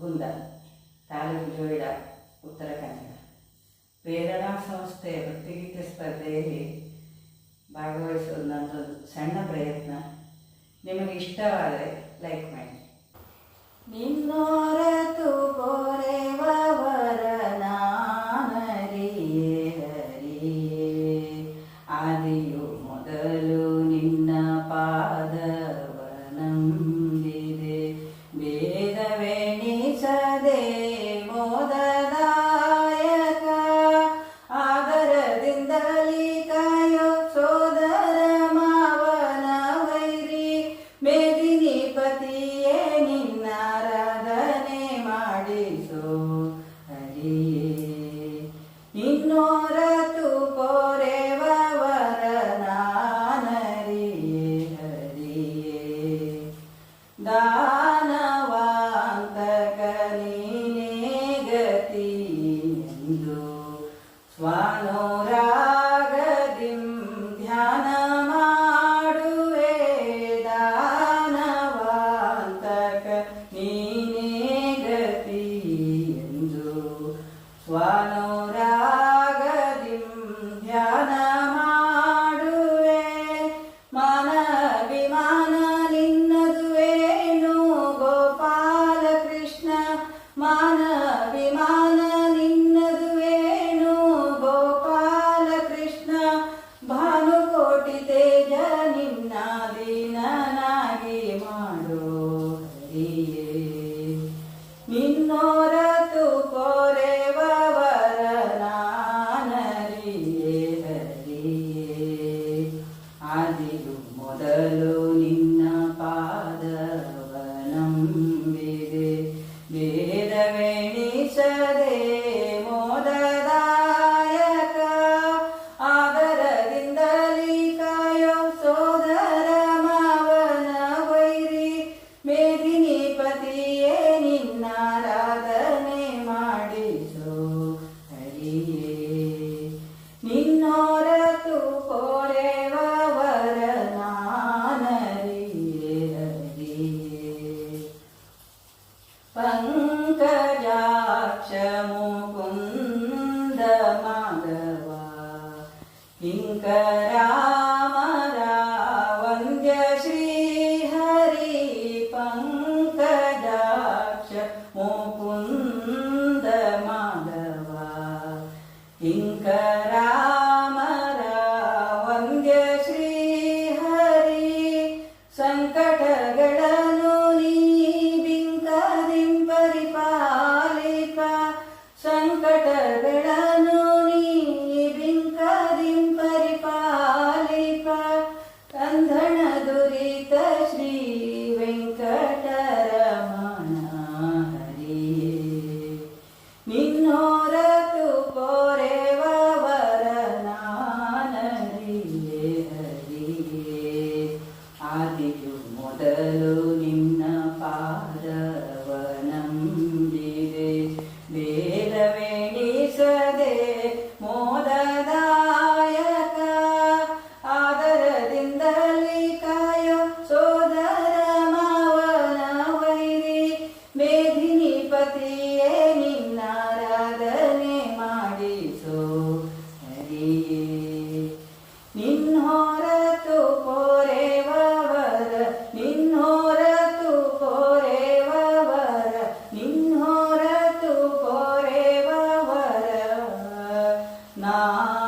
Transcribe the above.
ಗುಂದ ತಾಲೂಕು ಜೋಯಿಡ ಉತ್ತರ ಕನ್ನಡ. ಪ್ರೇರಣಾ ಸಂಸ್ಥೆಯ ಭಕ್ತಿಗೀತೆ ಸ್ಪರ್ಧೆಯಲ್ಲಿ ಭಾಗವಹಿಸುವ ನನ್ನದು ಸಣ್ಣ ಪ್ರಯತ್ನ. ನಿಮಗೆ ಇಷ್ಟವಾದರೆ ಲೈಕ್ ಮಾಡಿ. ನಿನ್ನೋರತು ಪೊರೆವರ ನಾನರಿಯೇ ಆದಿಯು ಮೊದಲು ನಿನ್ನ ಪಾದವನಂಬಿದೆ ಭೇದವೆಣಿಸದೆ स्वानोरागतिं ध्यानमाडुवे दानवान्तक नीने गति स्वानोरा ನಿನ್ನೋರತು ಕೋರೆವರ ನಾನರಿಯೇ ಹರಿಯೇ. ಆದಿಯು ಮೊದಲು ನಿನ್ನ ಪಾದವನಂಬಿದೆ ಭೇದವೆಣಿಸದೆ ಮುಕುಂದ ಮಾಧವ ಕಿಂಕರಾಮರ ವಂದ್ಯ ಶ್ರೀ ಹರಿ ಪಂಕಜಾಕ್ಷ ಮುಕುಂದ ಮಾಧವ ಕಿಂಕರಾಮರ Na